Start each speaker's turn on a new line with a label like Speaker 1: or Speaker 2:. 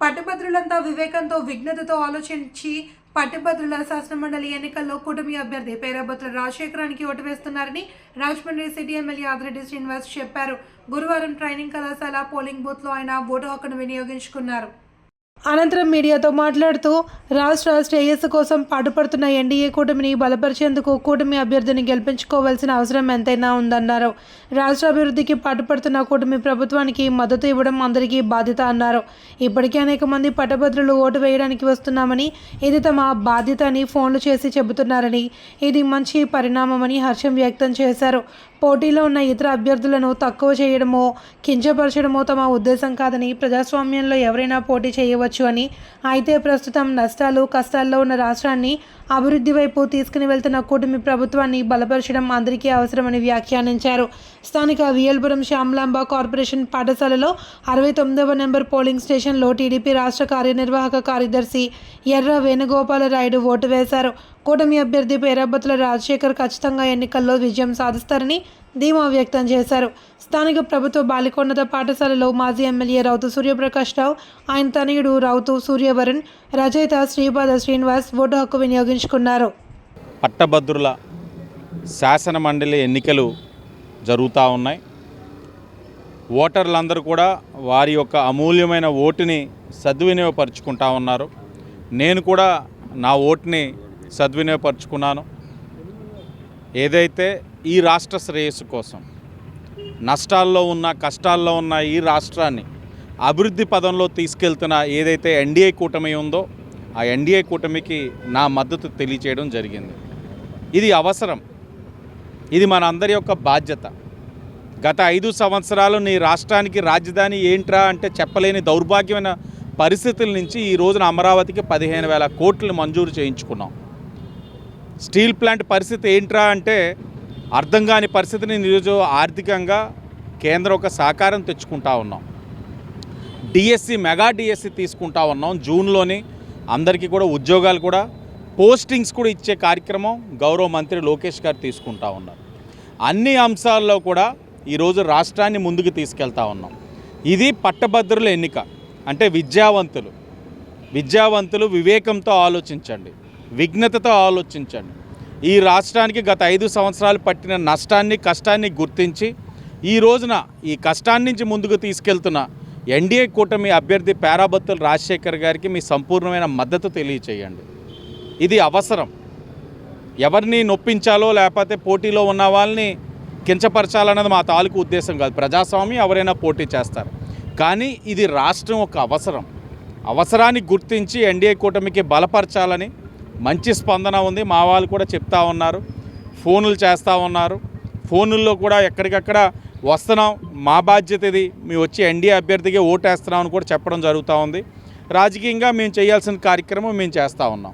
Speaker 1: పట్టుభద్రులంతా వివేకంతో విఘ్నతతో ఆలోచించి పట్టుభద్రుల శాసనమండలి ఎన్నికల్లో కూటమి అభ్యర్థి పేరాభద్రుల రాజశేఖరానికి ఓటు వేస్తున్నారని రాజమండ్రి సిటీ ఎమ్మెల్యే ఆదిరెడ్డి శ్రీనివాస్ చెప్పారు. గురువారం ట్రైనింగ్ కళాశాల పోలింగ్ బూత్లో ఆయన ఓటు హక్కును వినియోగించుకున్నారు. అనంతరం మీడియాతో మాట్లాడుతూ రాష్ట్ర శ్రేయస్సు కోసం పాటుపడుతున్న ఎన్డీఏ కూటమిని బలపరిచేందుకు కూటమి అభ్యర్థిని గెలిపించుకోవాల్సిన అవసరం ఎంతైనా ఉందన్నారు. రాష్ట్ర అభివృద్ధికి పాటుపడుతున్న కూటమి ప్రభుత్వానికి మద్దతు ఇవ్వడం అందరికీ బాధ్యత అన్నారు. ఇప్పటికే అనేక మంది పట్టభద్రులు ఓటు వేయడానికి వస్తున్నామని ఇది తమ బాధ్యత అని ఫోన్లు చేసి చెబుతున్నారని ఇది మంచి పరిణామమని హర్షం వ్యక్తం చేశారు. పోటీలో ఉన్న ఇతర అభ్యర్థులను తక్కువ చేయడమో కించపరచడమో తమ ఉద్దేశం కాదని ప్రజాస్వామ్యంలో ఎవరైనా పోటీ చేయవచ్చు అని. అయితే ప్రస్తుతం నష్టాలు కష్టాల్లో ఉన్న రాష్ట్రాన్ని అభివృద్ధి వైపు తీసుకుని వెళ్తున్న కూటమి ప్రభుత్వాన్ని బలపరచడం అందరికీ అవసరమని వ్యాఖ్యానించారు. స్థానిక వియల్పురం శ్యామలాంబ కార్పొరేషన్ పాఠశాలలో అరవై తొమ్మిదవ నెంబర్ పోలింగ్ స్టేషన్లో టీడీపీ రాష్ట్ర కార్యనిర్వాహక కార్యదర్శి ఎర్ర వేణుగోపాలరాయుడు ఓటు వేశారు. కూటమి అభ్యర్థి పేరాబత్తుల రాజశేఖర్ ఖచ్చితంగా ఎన్నికల్లో విజయం సాధిస్తారని ధీమా వ్యక్తం చేశారు. స్థానిక ప్రభుత్వ బాలికోన్నత పాఠశాలలో మాజీ ఎమ్మెల్యే రౌతు సూర్యప్రకాష్ రావు ఆయన తనయుడు రౌతు సూర్యవరుణ్ రచయిత శ్రీపాద శ్రీనివాస్ ఓటు హక్కు వినియోగించుకున్నారు.
Speaker 2: పట్టభద్రుల శాసన మండలి ఎన్నికలు జరుగుతూ ఉన్నాయి. ఓటర్లందరూ కూడా వారి యొక్క అమూల్యమైన ఓటుని సద్వినియోగపరుచుకుంటా ఉన్నారు. నేను కూడా నా ఓటుని సద్వినియోగపరుచుకున్నాను. ఏదైతే ఈ రాష్ట్ర శ్రేయస్సు కోసం. నష్టాల్లో ఉన్న కష్టాల్లో ఉన్న ఈ రాష్ట్రాన్ని అభివృద్ధి పదంలో తీసుకెళ్తున్న ఏదైతే ఎన్డీఏ కూటమి ఉందో ఆ ఎన్డీఏ కూటమికి నా మద్దతు తెలియచేయడం జరిగింది. ఇది అవసరం. ఇది మన అందరి యొక్క బాధ్యత. గత ఐదు సంవత్సరాలు నీ రాష్ట్రానికి రాజధాని ఏంట్రా అంటే చెప్పలేని దౌర్భాగ్యమైన పరిస్థితుల నుంచి ఈ రోజున అమరావతికి పదిహేను వేల కోట్లు మంజూరు చేయించుకున్నాం. స్టీల్ ప్లాంట్ పరిస్థితి ఏంట్రా అంటే అర్థం కాని పరిస్థితిని ఈరోజు ఆర్థికంగా కేంద్రం ఒక సహకారం తెచ్చుకుంటా ఉన్నాం. డిఎస్సి మెగా డిఎస్సి తీసుకుంటా ఉన్నాం. జూన్లోని అందరికీ కూడా ఉద్యోగాలు కూడా పోస్టింగ్స్ కూడా ఇచ్చే కార్యక్రమం గౌరవ మంత్రి లోకేష్ గారు తీసుకుంటా ఉన్నారు. అన్ని అంశాల్లో కూడా ఈరోజు రాష్ట్రాన్ని ముందుకు తీసుకెళ్తా ఉన్నాం. ఇది పట్టభద్రుల ఎన్నిక. అంటే విద్యావంతులు. విద్యావంతులు వివేకంతో ఆలోచించండి. విఘ్నతతో ఆలోచించండి. ఈ రాష్ట్రానికి గత ఐదు సంవత్సరాలు పట్టిన నష్టాన్ని కష్టాన్ని గుర్తించి ఈ రోజున ఈ కష్టాన్ని నుంచి ముందుకు తీసుకెళ్తున్న ఎన్డీఏ కూటమి అభ్యర్థి పేరాబత్తుల రాజశేఖర్ గారికి మీ సంపూర్ణమైన మద్దతు తెలియచేయండి. ఇది అవసరం. ఎవరిని నొప్పించాలో లేకపోతే పోటీలో ఉన్న వాళ్ళని కించపరచాలన్నది మా తాలూకు ఉద్దేశం కాదు. ప్రజాస్వామ్యం ఎవరైనా పోటీ చేస్తారు. కానీ ఇది రాష్ట్రం ఒక అవసరం. అవసరాన్ని గుర్తించి ఎన్డీఏ కూటమికి బలపరచాలని మంచి స్పందన ఉంది. మా వాళ్ళు కూడా చెప్తా ఉన్నారు. ఫోన్లు చేస్తూ ఉన్నారు. ఫోనుల్లో కూడా ఎక్కడికక్కడ వస్తున్నాం. మా బాధ్యత ఇది. మేము వచ్చి ఎన్డీఏ అభ్యర్థికి ఓటేస్తున్నాం అని కూడా చెప్పడం జరుగుతూ ఉంది. రాజకీయంగా మేము చేయాల్సిన కార్యక్రమం మేము చేస్తూ ఉన్నాం.